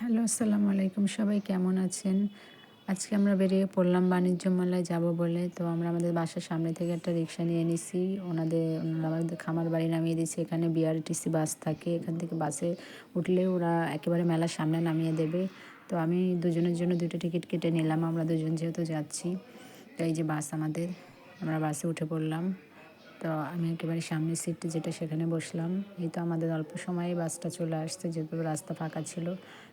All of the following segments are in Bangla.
হ্যালো, আসসালামু আলাইকুম। সবাই কেমন আছেন? আজকে আমরা বেরিয়ে পড়লাম বাণিজ্য মেলায় যাব বলে। তো আমরা আমাদের বাসার সামনে থেকে একটা রিক্সা নিয়ে নিছি। ওনাদের ওনারা আমাদের খামার বাড়ি নামিয়ে দিয়েছে। এখানে বিআরটিসি বাস থাকে। এখান থেকে বাসে উঠলে ওরা একেবারে মেলার সামনে নামিয়ে দেবে। তো আমি দুজনের জন্য দুটো টিকিট কেটে নিলাম। আমরা দুজন যেহেতু যাচ্ছি, তো এই যে বাস আমাদের, আমরা বাসে উঠে পড়লাম। তো আমি একেবারে সামনের সিটটা যেটা সেখানে বসলাম। এই তো আমাদের অল্প সময়ে বাসটা চলে আসছে, যেহেতু রাস্তা ফাঁকা ছিল।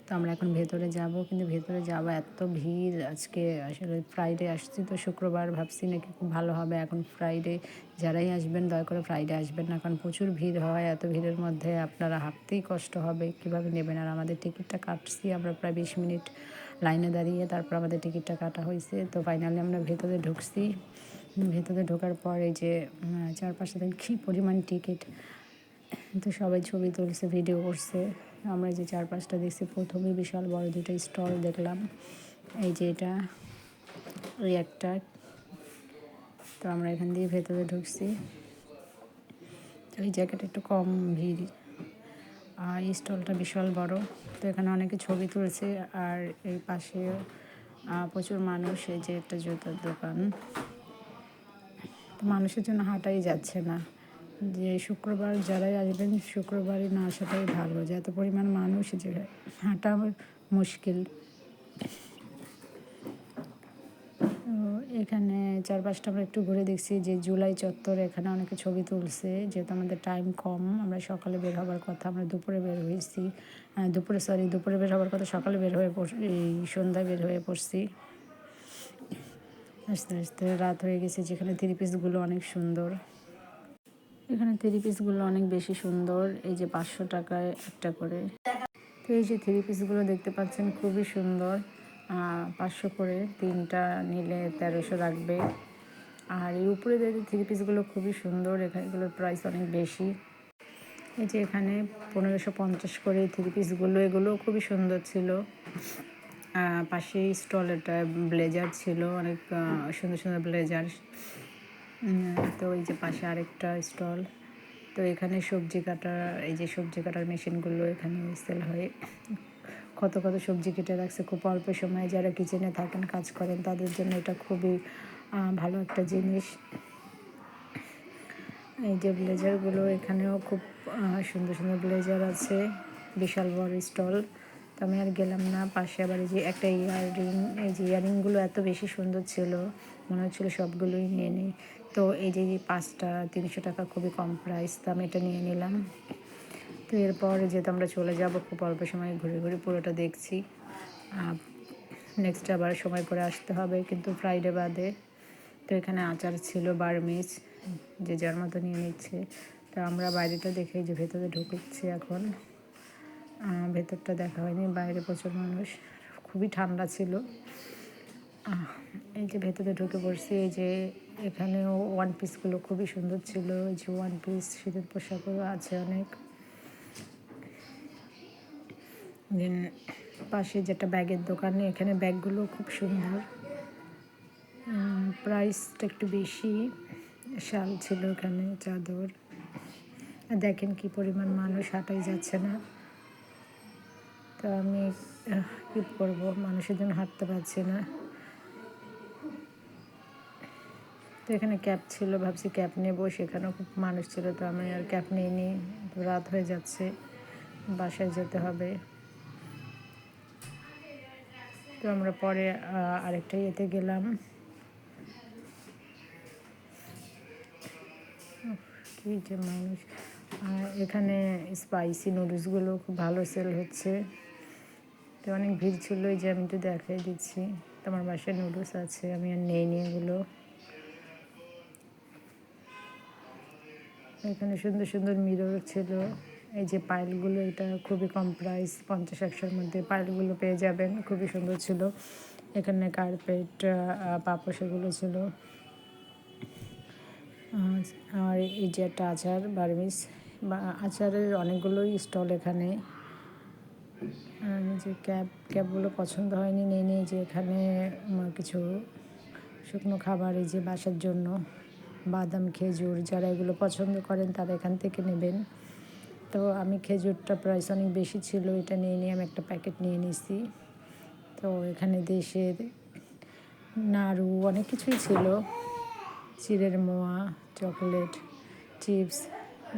তো আমরা এখন ভেতরে যাব, কিন্তু ভেতরে যাওয়া এত ভিড়। আজকে আসলে ফ্রাইডে আসছি তো শুক্রবার ভাবছি নাকি খুব ভালো হবে। এখন ফ্রাইডে যারাই আসবেন, দয়া করে ফ্রাইডে আসবেন না, কারণ প্রচুর ভিড় হয়। এত ভিড়ের মধ্যে আপনারা হাঁটতেই কষ্ট হবে, কীভাবে নেবেন? আর আমাদের টিকিটটা কাটছি আমরা প্রায় বিশ মিনিট লাইনে দাঁড়িয়ে, তারপর আমাদের টিকিটটা কাটা হয়েছে। তো ফাইনালি আমরা ভেতরে ঢুকছি। ভেতরে ঢোকার পর এই যে চারপাশে কী পরিমাণ টিকিট। তো সবাই ছবি তুলছে ভিডিও করছে। আমরা যে চার পাঁচটা দেখছি, প্রথমে বিশাল বড় দুটো স্টল দেখলাম। এই যে এটা ওই একটা। তো আমরা এখান দিয়ে ভেতরে ঢুকছি। তো এই জায়গাটা একটু কম ভিড়। আর এই স্টলটা বিশাল বড়। তো এখানে অনেকে ছবি তুলছে। আর এই পাশে প্রচুর মানুষ। এই যে একটা জুতোর দোকান। তো মানুষের জন্য হাঁটাই যাচ্ছে না। যে শুক্রবার যারাই আসবেন, শুক্রবারই না আসাটাই ভালো। যে এত পরিমাণ মানুষ, যে হাঁটা মুশকিল। এখানে চারপাশটা আমরা একটু ঘুরে দেখছি যে জুলাই চত্বর এখানে অনেকে ছবি তুলছে, যেহেতু আমাদের টাইম কম। আমরা সকালে বের হবার কথা, আমরা দুপুরে বের হয়েছি। দুপুরে সরি দুপুরে বের হবার কথা, সকালে বের হয়ে এই সন্ধ্যায় বের হয়ে পড়ছি। আস্তে আস্তে রাত হয়ে গেছে, যেখানে থ্রি পিসগুলো অনেক সুন্দর। এখানে থ্রি পিসগুলো অনেক বেশি সুন্দর। এই যে পাঁচশো টাকায় একটা করে। তো এই যে থ্রি পিসগুলো দেখতে পাচ্ছেন, খুবই সুন্দর। পাঁচশো করে তিনটা নিলে তেরোশো রাখবে আর এই উপরে যে থ্রি পিসগুলো খুবই সুন্দর এখানেগুলোর প্রাইস অনেক বেশি। এই যে এখানে পনেরোশো পঞ্চাশ করে থ্রি পিসগুলো এগুলো খুবই সুন্দর ছিল। পাশে স্টল একটা ব্লেজার ছিল, অনেক সুন্দর সুন্দর ব্লেজার তো এই যে পাশে আরেকটা স্টল, তো এখানে সবজি কাটার, এই যে সবজি কাটার মেশিনগুলো এখানে সেল হয়। কত কত সবজি কেটে রাখছে, খুব অল্প সময়ে যারা কিচেনে থাকেন, কাজ করেন, তাদের জন্য এটা খুবই ভালো একটা জিনিস। এই যে ব্লেজারগুলো এখানেও খুব সুন্দর সুন্দর ব্লেজার আছে, বিশাল বড় স্টল। তো আমি আর গেলাম না, পাশে আবার এই যে একটা ইয়াররিং, এই যে ইয়াররিংগুলো এত বেশি সুন্দর ছিল, মনে হচ্ছিল সবগুলোই নিয়ে নিই। তো এই যে পাঁচটা তিনশো টাকা খুবই কম প্রাইস দাম এটা নিয়ে নিলাম। তো এরপর যেহেতু আমরা চলে যাব, খুব অল্প সময় ঘুরে ঘুরে পুরোটা দেখছি। নেক্সট আবার সময় করে আসতে হবে, কিন্তু ফ্রাইডে বাদে তো এখানে আচার ছিল বারমিজ, যে যার মতো নিয়ে নিচ্ছে। তো আমরা বাইরেটা দেখে যে ভেতরে ঢুকছি এখন। ভেতরটা দেখা হয়নি, বাইরে প্রচুর মানুষ, খুবই ঠান্ডা ছিল। এই যে ভেতরে ঢুকে পড়ছি, এই যে এখানেও ওয়ান পিসগুলো খুবই সুন্দর ছিল। যে ওয়ান পিস শীতের পোশাকও আছে অনেক। দেন পাশে যেটা ব্যাগের দোকানে, এখানে ব্যাগগুলো খুব সুন্দর। প্রাইসটা একটু বেশি। শাল ছিল এখানে, চাদর। দেখেন কি পরিমাণ মানুষ, হাঁটাই যাচ্ছে না। তো আমি কী করব? মানুষের জন্য হাঁটতে পারছি না। তো এখানে ক্যাব ছিল, ভাবছি ক্যাব নেব, সেখানেও খুব মানুষ ছিল, তো আমি আর ক্যাব নিয়ে নিই রাত হয়ে যাচ্ছে, বাসায় যেতে হবে। তো আমরা পরে আরেকটা ইয়েতে গেলাম। কি যে মানুষ। এখানে স্পাইসি নুডলসগুলো খুব ভালো সেল হচ্ছে। তো অনেক ভিড় ছিল যে আমি একটু দেখাই দিচ্ছি। তোমার বাসায় নুডলস আছে, আমি আর নেই নিয়ে এগুলো। এখানে সুন্দর সুন্দর মিরর ছিল। এই যে পাইলগুলো এটা খুবই কম প্রাইস পঞ্চাশ, একশোর মধ্যে পাইলগুলো পেয়ে যাবেন। খুবই সুন্দর ছিল। এখানে কার্পেট পাপোশ এগুলো ছিল। আর এই যে একটা আচার বার্মিস বা আচারের অনেকগুলোই স্টল এখানে। যে ক্যাব ক্যাবগুলো পছন্দ হয়নি, নিয়ে নিয়ে যে এখানে কিছু শুকনো খাবার এই যে বাসার জন্য। বাদাম, খেজুর যারা এগুলো পছন্দ করেন তারা এখান থেকে নেবেন। তো আমি খেজুরটা প্রাইস অনেক বেশি ছিল, এটা নিয়ে নিয়ে আমি একটা প্যাকেট নিয়ে নিছি। তো এখানে দেশের নাড়ু অনেক কিছুই ছিল। চিড়ের মোয়া, চকলেট, চিপস,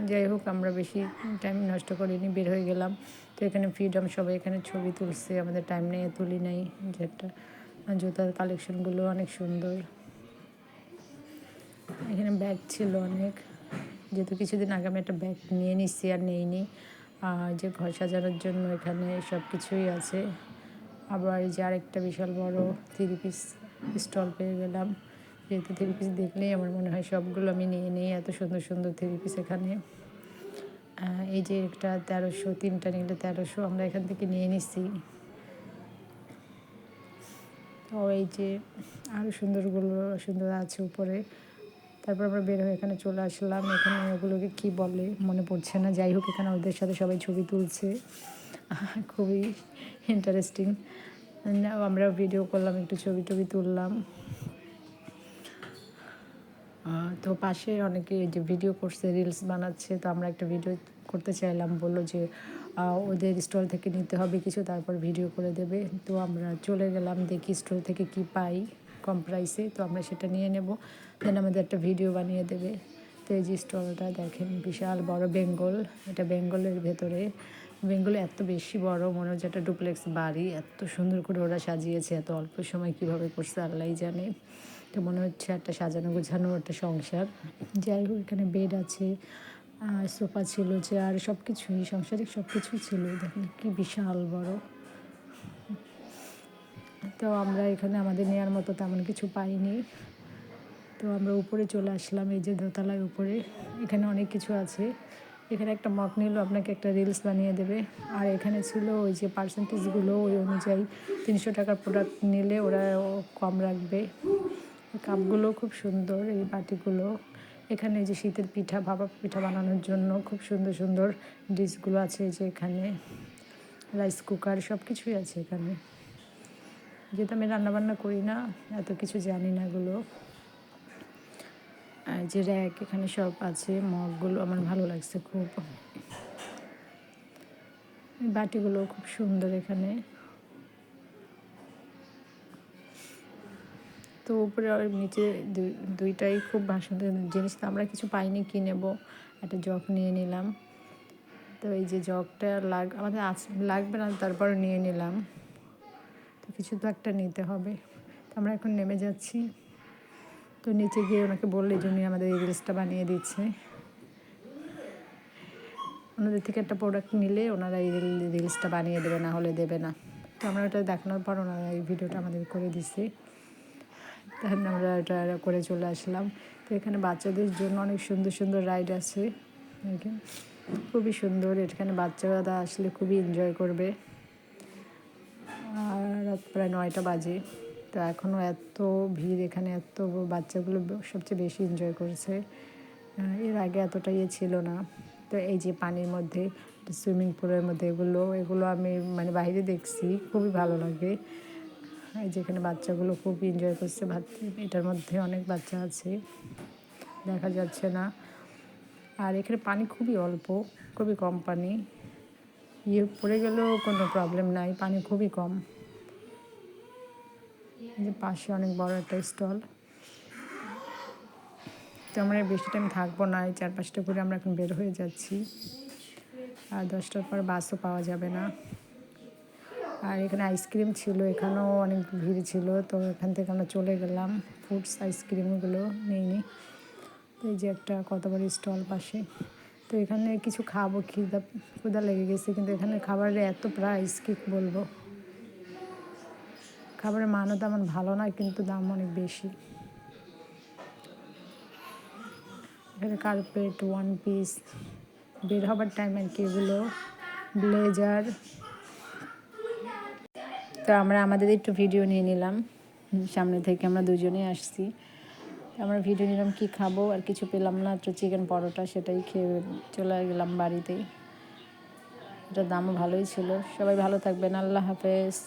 যাই হোক, আমরা বেশি টাইম নষ্ট করিনি, বের হয়ে গেলাম। তো এখানে ফ্রিডম সবাই এখানে ছবি তুলছে, আমাদের টাইম নেই, তুলি নাই। যেটা জুতার কালেকশনগুলো অনেক সুন্দর। এখানে ব্যাগ ছিল অনেক। যেহেতু কিছুদিন আগে আমি একটা ব্যাগ নিয়ে নিচ্ছি আর নেইনি। আর যে ঘর সাজানোর জন্য এখানে সব কিছুই আছে। আবার এই যে আরেকটা বিশাল বড় থ্রি পিস স্টল পেয়ে গেলাম। যেহেতু থ্রি পিস দেখলেই আমার মনে হয় সবগুলো আমি নিয়ে নিই, এত সুন্দর সুন্দর থ্রি পিস এখানে। এই যে একটা তেরোশো, তিনটা নিলে তেরোশো আমরা এখান থেকে নিয়ে নিচ্ছি তো এই যে আরও সুন্দরগুলো সুন্দর আছে উপরে। তারপর আমরা বের হয়ে এখানে চলে আসলাম। এখানে ওগুলোকে কি বলে মনে পড়ছে না। যাই হোক, এখানে ওদের সাথে সবাই ছবি তুলছে। খুবই ইন্টারেস্টিং আমরা ভিডিও করলাম, একটু ছবি টবি তুললাম। তো পাশে অনেকে যে ভিডিও করছে রিলস বানাচ্ছে। তো আমরা একটা ভিডিও করতে চাইলাম, বলল যে ওদের স্টল থেকে নিতে হবে কিছু, তারপর ভিডিও করে দেবে। তো আমরা চলে গেলাম, দেখি স্টল থেকে কি পাই। কম প্রাইসে তো আমরা সেটা নিয়ে নেব। দেন আমাদের একটা ভিডিও বানিয়ে দেবে। তো এই যে স্টলটা দেখেন, বিশাল বড় বেঙ্গল। এটা বেঙ্গলের ভেতরে। বেঙ্গলে এত বেশি বড়, মনে হচ্ছে একটা ডুপ্লেক্স বাড়ি। এত সুন্দর করে ওরা সাজিয়েছে, এত অল্প সময় কীভাবে করছে আল্লাহ জানে। তো মনে হচ্ছে একটা সাজানো গোছানো, একটা সংসার। যাই হোক, এখানে বেড আছে সোফা ছিল চেয়ার সব কিছুই সংসারিক সব কিছুই ছিল। দেখেন কি বিশাল বড়। তো আমরা এখানে আমাদের নেওয়ার মতো তেমন কিছু পাইনি। তো আমরা উপরে চলে আসলাম, এই যে দোতলায় উপরে। এখানে অনেক কিছু আছে। এখানে একটা মগ নিল, আপনাকে একটা রিলস বানিয়ে দেবে। আর এখানে ছিল ওই যে পার্সেন্টেজগুলো ওই অনুযায়ী তিনশো টাকার প্রোডাক্ট নিলে ওরা কম রাখবে। কাপগুলো খুব সুন্দর, এই বাটিগুলো। এখানে যে শীতের পিঠা, ভাপা পিঠা বানানোর জন্য খুব সুন্দর সুন্দর ডিশগুলো আছে যে এখানে। রাইস কুকার সব কিছুই আছে এখানে। যেহেতু আমি রান্নাবান্না করি না, এত কিছু জানি না এগুলো। আর যে র্যাক, এখানে সব আছে, মগগুলো আমার ভালো লাগছে খুব। বাটিগুলো খুব সুন্দর এখানে। তো উপরে আর নিচে দুই- দুইটাই খুব সুন্দর জিনিস, তো আমরা কিছু পাইনি কি নেব? একটা জগ নিয়ে নিলাম। তো এই যে জগটা লাগ, আমাদের আস- লাগবে না, তারপর নিয়ে নিলাম। তো কিছু তো একটা নিতে হবে। তো আমরা এখন নেমে যাচ্ছি। তো নিচে গিয়ে ওনাকে বললে যে উনি আমাদের এই রিলসটা বানিয়ে দিচ্ছে। ওনাদের থেকে একটা প্রোডাক্ট নিলে ওনারা এই রিলসটা বানিয়ে দেবে, না হলে দেবে না। তো আমরা ওটা দেখানোর পর ওনারা এই ভিডিওটা আমাদের করে দিচ্ছে। তখন আমরা ওটা করে চলে আসলাম। তো এখানে বাচ্চাদের জন্য অনেক সুন্দর সুন্দর রাইড আছে। খুবই সুন্দর। এখানে বাচ্চারা আসলে খুবই এনজয় করবে। প্রায় নয়টা বাজে। তো এখনও এত ভিড় এখানে, এত বাচ্চাগুলো সবচেয়ে বেশি এনজয় করেছে। এর আগে এতটা ইয়ে ছিল না। তো এই যে পানির মধ্যে সুইমিং পুলের মধ্যে এগুলো এগুলো আমি মানে বাইরে দেখছি, খুবই ভালো লাগে। এই যেখানে বাচ্চাগুলো খুব এনজয় করছে এটার মধ্যে অনেক বাচ্চা আছে, দেখা যাচ্ছে না। আর এখানে পানি খুবই অল্প, খুবই কম পানি। ইয়ে পড়ে গেলেও কোনো প্রবলেম নাই, পানি খুবই কম। যে পাশে অনেক বড় একটা স্টল। তো আমরা বেশি টাইম থাকব না, এই চার পাঁচটা করে আমরা এখন বের হয়ে যাচ্ছি। আর দশটার পর বাসও পাওয়া যাবে না। আর এখানে আইসক্রিম ছিল, এখানেও অনেক ভিড় ছিল, তো এখান থেকে আমরা চলে গেলাম। ফুডস আইসক্রিমগুলো নিইনি তো এই যে একটা কত বড় স্টল পাশে। তো এখানে কিছু খাব, খিদা ক্ষুদা লেগে গেছে, কিন্তু এখানে খাবারের এত প্রাইস কি বলব? খাবারের মানও তেমন ভালো না কিন্তু দাম অনেক বেশি। এখানে কার্পেট ওয়ান পিস বের হবার টাইম আর কি এগুলো? ব্লেজার তো আমরা, আমাদের একটু ভিডিও নিয়ে নিলাম। সামনে থেকে আমরা দুজনেই আসছি। আমরা ভিডিও নিলাম কি খাব, আর কিছু পেলাম না, তো চিকেন পরোটা সেটাই খেয়ে চলে গেলাম বাড়িতেই। এটার দামও ভালোই ছিল। সবাই ভালো থাকবেন। আল্লাহ হাফেজ।